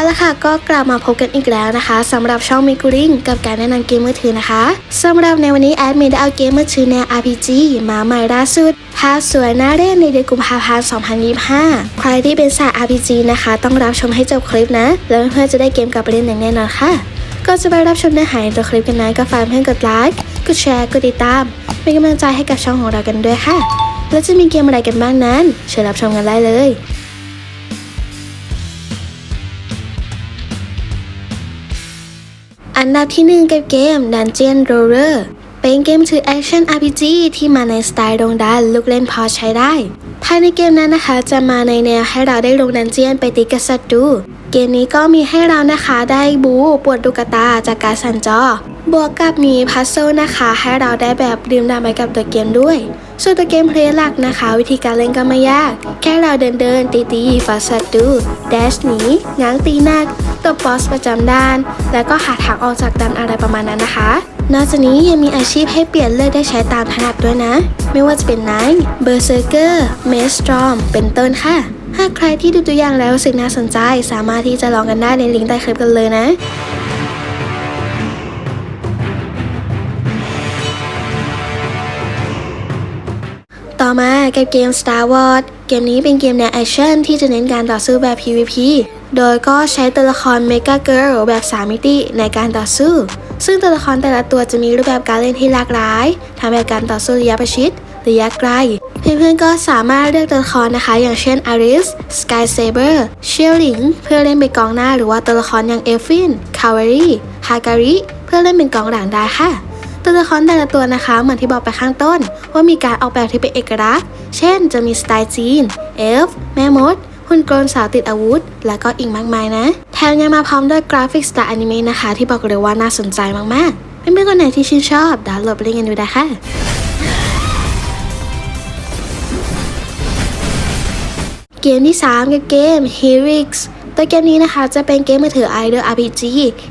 เอาละค่ะก็กลับมาพบกันอีกแล้วนะคะสำหรับช่องมิกุริงกับการแนะนำเกมมือถือนะคะสำหรับในวันนี้แอดมินได้เอาเกมมือถือแนว RPG มาใหม่ล่าสุดภาพสวยน่าเล่นในเดือนกุมภาพันธ์ 2025 ใครที่เป็นสาย RPG นะคะ ต้องรับชมให้จบคลิปนะ แล้วเพื่อนๆจะได้เกมกลับไปเล่นอย่างแน่นอนค่ะก่อนจะไปรับชมเนื้อหาในตัวคลิปกันนะก็ฝากเพื่อนกดไลค์กดแชร์กดติดตามเป็นกำลังใจให้กับช่องของเรากันด้วยค่ะ แล้วจะมีเกมอะไรกันบ้างนั้น เชิญรับชมกันได้เลย นดับที่ 1 กับเกม Dungeon Roller เป็นเกมถือแอคชั่น RPG ที่มาในสไตล์ดงดันลูกเล่นพอใช้ได้ ภายในเกมนั้นนะคะจะมาในแนวให้เราได้ลงดันเจียนไปตีกับศัตรูเกมนี้ก็มีให้เรานะคะได้บูปวดดุกตาจากการสั่นจอบวกกับมีพัซเซิลนะคะ ให้เราได้แบบดื่มด่ำไปกับตัวเกมด้วย ส่วนตัวเกมเพลย์หลักนะคะ วิธีการเล่นก็ไม่ยาก แค่เราเดินเดินตีตีฟาสัตดูแดชหนีง้างตีหนักตัวบอสประจำด้าน แล้วก็หาทางออกจากดันอะไรประมาณนั้นนะคะ นอกจากนี้ยังมีอาชีพให้เปลี่ยนเลือกได้ใช้ตามถนัดด้วยนะ ไม่ว่าจะเป็นไนท์เบอร์เซอร์เกอร์เมสตรอมเป็นต้นค่ะ หากใครที่ดูตัวอย่างแล้วรู้สึกน่าสนใจ สามารถที่จะลองกันได้ในลิงก์ใต้คลิปกันเลยนะต่อมากับเกม Star Wars เกมนี้เป็นเกมแนวแอคชั่นที่จะเน้นการต่อสู้แบบ PVP โดยก็ใช้ตัวละคร Mega Girl แบบ 3 มิติในการต่อสู้ ซึ่งตัวละครแต่ละตัวจะมีรูปแบบการเล่นที่หลากหลายทั้งแบบการต่อสู้ระยะประชิดระยะไกล เพื่อนๆก็สามารถเลือกตัวละครนะคะ อย่างเช่น Aris Sky Saber เชียลิงเพื่อเล่นเป็นกองหน้าหรือว่าตัวละครอย่าง Elfin c a v a l r y Hagari เพื่อเล่นเป็นกองหลังได้ค่ะตัวละครแต่ละตัวนะคะ เหมือนที่บอกไปข้างต้น ว่ามีการออกแบบที่เป็นเอกลักษณ์ เช่น จะมีสไตล์จีน เอลฟ์ แม่มด หุ่นกลสาวติดอาวุธ และก็อีกมากมายนะ แถมยังมาพร้อมด้วยกราฟิกสไตล์อนิเมะนะคะ ที่บอกเลยว่าน่าสนใจมากๆเป็นเพื่อนๆคนไหนที่ชื่นชอบดาวน์โหลดไปเล่นกันดูได้ค่ะเกมที่3กับเกม Helix ตัวเกมนี้นะคะจะเป็นเกมมือถือ Idol RPG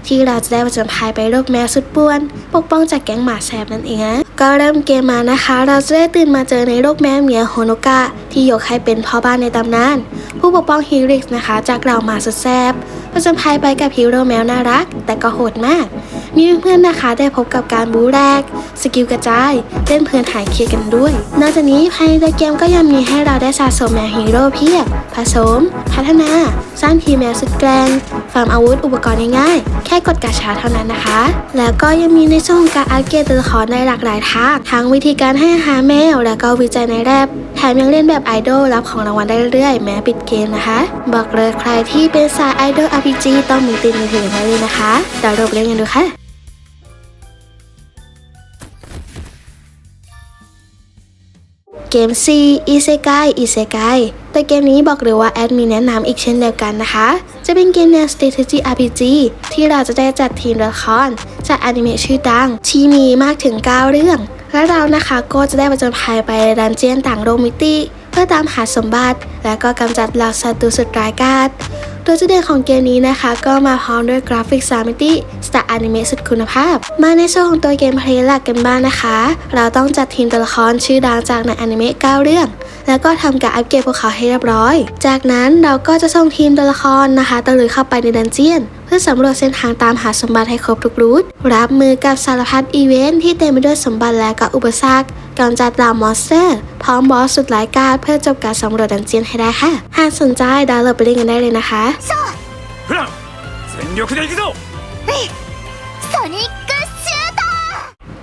ที่เราจะได้ผจนภัยไปโลกแมวสุดป่วน ปกป้องจากแก๊งหมาแสบนั่นเองก็เริ่มเกมมานะคะ เราจะได้ตื่นมาเจอในโลกแมวเหมียวโฮโนกะที่ยกให้เป็นพ่อบ้านในตำนาน ผู้ปกป้องฮิริกนะคะจากเราหมาสุดแซบ ผจญภัยไปกับฮีโร่แมวน่ารัก แต่ก็โหดมาก มีเพื่อนๆนะคะได้พบกับการบู๊แรก สกิลกระจายเล่นเพลินหายเครียดกันด้วย นอกจากนี้ภายในเกมก็ยังมีให้เราได้สะสมแมวฮีโร่เพียบ ผสม พัฒนา สร้างทีมแมวสุดแกร่งฟาร์มอาวุธอุปกรณ์ง่ายๆ แค่กดกาชาเท่านั้นนะคะ แล้วก็ยังมีในช่วงการอัปเกรดตัวละครได้หลากหลายทางทั้งวิธีการให้อาหารแมว แล้วก็วิจัยในแรบ แถมยังเล่นแบบไอดอลรับของรางวัลได้เรื่อยๆ แม้ปิดเกมนะคะ บอกเลยใครที่เป็นสายไอดอล RPG ต้องมีติดมือถือไว้เลยนะคะเดี๋ยวเราไปเล่นกันดูค่ะเกม C อีเซกายอีเซกายแต่เกมนี้บอกเลยว่าแอดมีแนะนำอีกเช่นเดียวกันนะคะ จะเป็นเกมแนว strategy RPG ที่เราจะได้จัดทีมละครจากอนิเมะชื่อดังที่มีมากถึง 9 เรื่อง และเรานะคะก็จะได้ประจนภัยไปดันเจียนต่างโลกมิติเพื่อตามหาสมบัติ และก็กำจัดเหล่าศัตรูสุดร้ายกาจโดยจุดเด่นของเกมนี้นะคะ ก็มาพร้อมด้วยกราฟิก3มิติสไตล์อนิเมะสุดคุณภาพ มาในส่วนของตัวเกมเพลย์หลักกันบ้างนะคะ เราต้องจัดทีมตัวละครชื่อดังจากในอนิเมะ9เรื่องแล้วก็ทำการอัปเกรดพวกเขาให้เรียบร้อย จากนั้นเราก็จะส่งทีมตัวละครนะคะตะลุยเข้าไปในดันเจียน พื่อสำรวจเส้นทางตามหาสมบัติให้ครบทุกรูทรับมือกับสารพัดอีเวนท์ที่เต็มไปด้วยสมบัติและก็อุปสรรคกำจัดเหล่ามอนสเตอร์ พร้อมบอสสุดหลายกาจเพื่อจบการสำรวจดันเจียนให้ได้ค่ะ หากสนใจดาวน์โหลดไปเล่นกันได้เลยนะคะ フラン全力で行くぞソニックシュート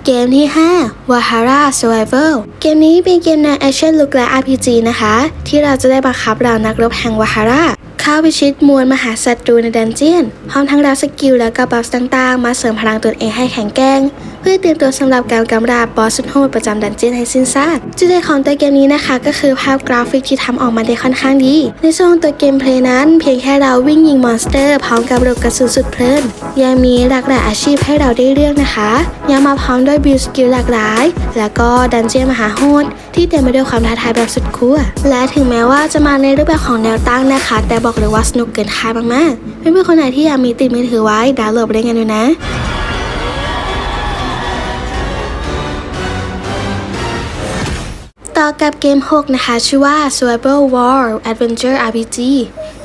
เกมที่ 5 Wahara Survival เกมนี้เป็นเกมแนวแอคชั่นลุกและ RPG นะคะ ที่เราจะได้บังคับเหล่านักรบแห่ง Wahara เข้าไปชิดมวลมหาศัตรูในดันเจียนพร้อมทั้งรับสกิลและกระบัฟต่างๆ มาเสริมพลังตนเองให้แข็งแกร่งเพื่อเตรียมตัวสำหรับการกำราบบอสสุดโหดประจำดันเจียนให้สิ้นซากจุดเด่นของตัวเกมนี้นะคะ ก็คือภาพกราฟิกที่ทำออกมาได้ค่อนข้างดี ในส่วนของตัวเกมเพลย์นั้น เพียงแค่เราวิ่งยิงมอนสเตอร์พร้อมกับระบบกระสุนสุดเพลินยังมีหลากหลายอาชีพให้เราได้เลือกนะคะยังมาพร้อมด้วยบิลสกิลหลากหลาย แล้วก็ดันเจียนมหาโหดที่เต็มไปด้วยความท้าทายแบบสุดขั้วและถึงแม้ว่าจะมาในรูปแบบของแนวตั้งนะคะ แต่บอกเลยว่าสนุกเกินคาดมากๆเพื่อนๆคนไหนที่อยากมีติดมือถือไว้ดาวน์โหลดไปเล่นกันดูนะ ต่อกับเกม 6 นะคะ ชื่อว่า Survival War Adventure RPG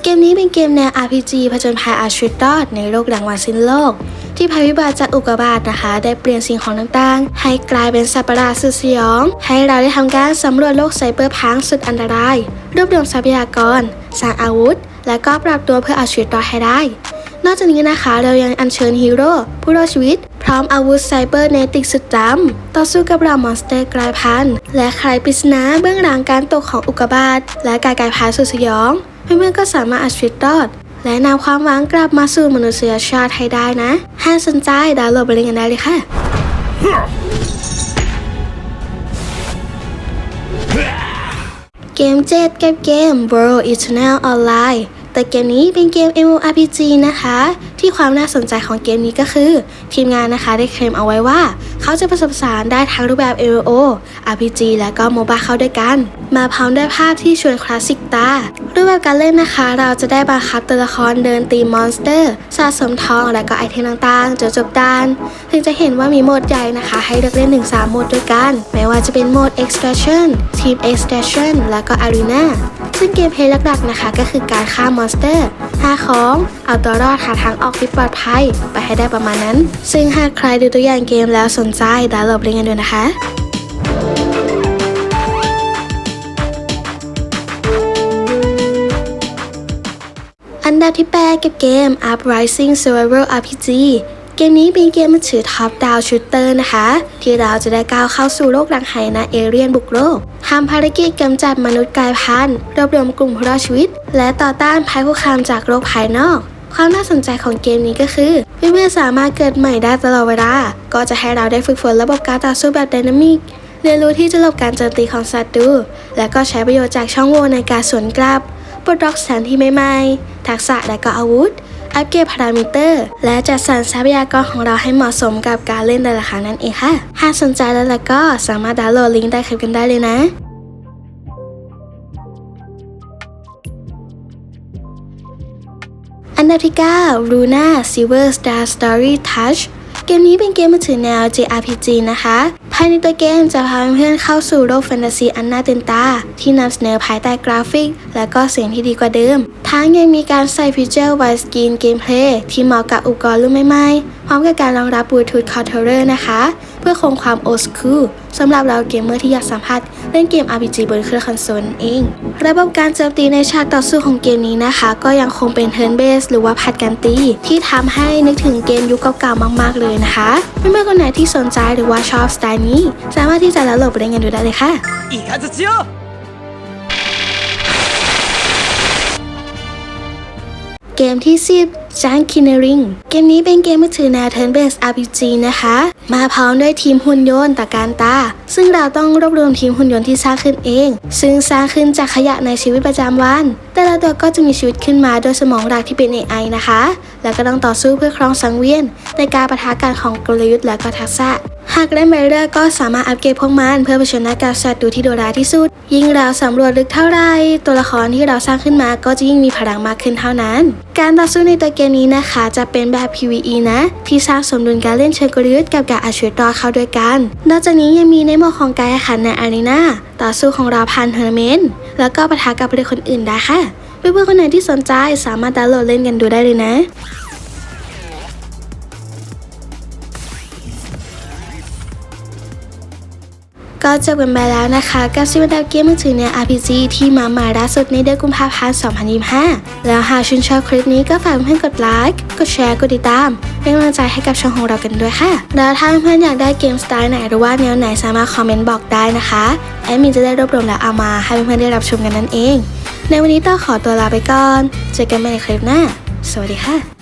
เกมนี้เป็นเกมแนว RPG ผจญภัยอาชีวิตรอดในโลกหลังวันสิ้นโลก ที่ภัยพิบัติจากอุกกาบาตนะคะ ได้เปลี่ยนสิ่งของต่างๆ ให้กลายเป็นสัตว์ประหลาดสุดสยอง ให้เราได้ทำการสำรวจโลกไซเบอร์พังสุดอันตราย รวบรวมทรัพยากร สร้างอาวุธ และก็ปรับตัวเพื่อเอาชีวิตรอดให้ได้ นอกจากนี้นะคะเรายังอัญเชิญฮีโร่ผู้รอดชีวิต พร้อมอาวุธไซเบอร์เนติกสุดจำต่อสู้กับเหล่ามอนสเตอร์กลายพันธุ์และไขปริศนาเบื้องหลังการตกของอุกกาบาตและการกลายพันธุ์สุดสยองเพื่อนๆก็สามารถเอาชีวิตรอดและนำความหวังกลับมาสู่มนุษยชาติให้ได้นะถ้าสนใจดาวน์โหลดไปเล่นกันได้เลยค่ะ เกม7กับเกม World Eternal Online แต่เกมนี้เป็นเกม MMORPG นะคะ ที่ความน่าสนใจของเกมนี้ก็คือ ทีมงานนะคะได้เคลมเอาไว้ว่า เขาจะผสมผสานได้ทั้งรูปแบบ MMO RPG และก็ MOBA เข้าด้วยกัน มาพร้อมด้วยภาพที่ชวนคลาสสิกตา รูปแบบการเล่นนะคะ เราจะได้บังคับตัวละครเดินตีมอนสเตอร์ สะสมทองและก็ไอเทมต่างๆจนจบด้านถึงจะเห็นว่ามีโหมดใหญ่นะคะ ให้เลือกเล่นถึง3โหมดด้วยกัน ไม่ว่าจะเป็นโหมด Extraction Team Extraction และก็ Arena ซึ่งเกมเพลย์หลักๆนะคะ ก็คือการฆ่ามอนสเตอร์หาของ เอาตัวรอดหาทางออกที่ปลอดภัย ไปให้ได้ประมาณนั้น ซึ่งหากใครดูตัวอย่างเกมแล้วสนใจดาวน์โหลดไปเล่นกันด้วยนะคะอันดับที่ 8 กับเกม Uprising Survival RPG เกมนี้เป็นเกมมือถือท็อปดาวชูเตอร์นะคะ ที่เราจะได้ก้าวเข้าสู่โลกหลังไหนะเอเรียนบุกโลกทำภารกิจกำจัดมนุษย์กายพันธุ์รวบรวมกลุ่มผู้รอดชีวิต และต่อต้านภัยคุกคามจากโลกภายนอก ความน่าสนใจของเกมนี้ก็คือเพื่อนๆสามารถเกิดใหม่ได้ตลอดเวลา ก็จะให้เราได้ฝึกฝนระบบการต่อสู้แบบไดนามิกเรียนรู้ที่จะหลบการโจมตีของศัตรูและก็ใช้ประโยชน์จากช่องโหว่ในการสวนกลับปลดล็อกสถานที่ใหม่ๆทักษะและก็อาวุธ อัปเกรดพารามิเตอร์ และจัดสรรทรัพยากรของเราให้เหมาะสมกับการเล่นแต่ละครั้งนั่นเองค่ะ หากสนใจแล้วล่ะก็สามารถดาวน์โหลดลิงก์ได้คลิปกันได้เลยนะอันดับที่9 Luna Silver Star Story Touch เกมนี้เป็นเกมมือถือแนว JRPG นะคะ ภายในตัวเกมจะพาเพื่อนๆเข้าสู่โลกแฟนตาซีอันน่าตื่นตา ที่นำเสนอภายใต้กราฟิก และก็เสียงที่ดีกว่าเดิม ทั้งยังมีการใส่ฟีเจอร์ไวสกรีนเกมเพลย์ที่เหมาะกับอุปกรณ์รุ่นใหม่ๆ ร้อมกับการรองรับบลูทูธคอนเทเลอร์นะคะ เพื่อคงความโอสคูลสำหรับเราเกมเมอร์ที่อยากสัมผัสเล่นเกม RPG บนเครื่องคอนโซลเอง ระบบการโจมตีในฉากต่อสู้ของเกมนี้นะคะ ก็ยังคงเป็นเทิร์นเบสหรือว่าผัดกันตี ที่ทำให้นึกถึงเกมยุคเก่าๆมากๆเลยนะคะเพื่อนๆคนไหนที่สนใจหรือว่าชอบสไตล์นี้ สามารถที่จะลโหลดไปเล่นกันดูได้เลยค่ะอีกครั้งเเกมที่ 10 จางคินเนริง เกมนี้เป็นเกมมือถือแนว turn based RPG นะคะ มาพร้อมด้วยทีมหุ่นยนต์ตะการตา ซึ่งเราต้องรวบรวมทีมหุ่นยนต์ที่สร้างขึ้นเอง ซึ่งสร้างขึ้นจากขยะในชีวิตประจำวัน แต่ละตัวก็จะมีชีวิตขึ้นมาโดยสมองหลักที่เป็น AI นะคะ แล้วก็ต้องต่อสู้เพื่อครองสังเวียน ในการประทะกันของกลยุทธ์และก็ทักษะหากเล่นไปเรอยๆก็สามารถอัปเกรดพวกมันเพื่อเผชิญหน้ากับศัตรูที่โดร้ายที่สุด ยิ่งเราสำรวจลึกเท่าไร ตัวละครที่เราสร้างขึ้นมาก็จะยิ่งมีพลังมากขึ้นเท่านั้น การต่อสู้ในตัวเกมนี้นะคะ จะเป็นแบบ PVE นะ ที่สร้างสมดุลการเล่นเชิงกลยุทธ์กับการเอาชีวิตรอดเข้าด้วยกัน นอกจากนี้ยังมีในโหมดของการแข่งขันในอารีนาต่อสู้ของเราผ่านทัวร์นาเมนต์แล้วก็ปะทะกับผู้เล่นคนอื่นได้ค่ะเพื่อนๆคนไหนที่สนใจสามารถดาวน์โหลดเล่นกันดูได้เลยนะ ก็จบกันไปแล้วนะคะกับซิมดาวเกมมือถือแนว RPG ที่มาใหม่ล่าสุดในเดือนกุมภาพันธ์ 2025 แล้วหากชื่นชอบคลิปนี้ก็ฝากเพื่อนกดไลค์ กดแชร์ กดติดตาม เป็นกำลังใจให้กับช่องของเรากันด้วยค่ะ แล้วถ้าเพื่อนอยากได้เกมสไตล์ไหนหรือว่าแนวไหนสามารถคอมเมนต์บอกได้นะคะแอดมินจะได้รวบรวมและเอามาให้เพื่อนๆได้รับชมกันนั่นเอง ในวันนี้ต้องขอตัวลาไปก่อน เจอกันใหม่ในคลิปหน้า สวัสดีค่ะ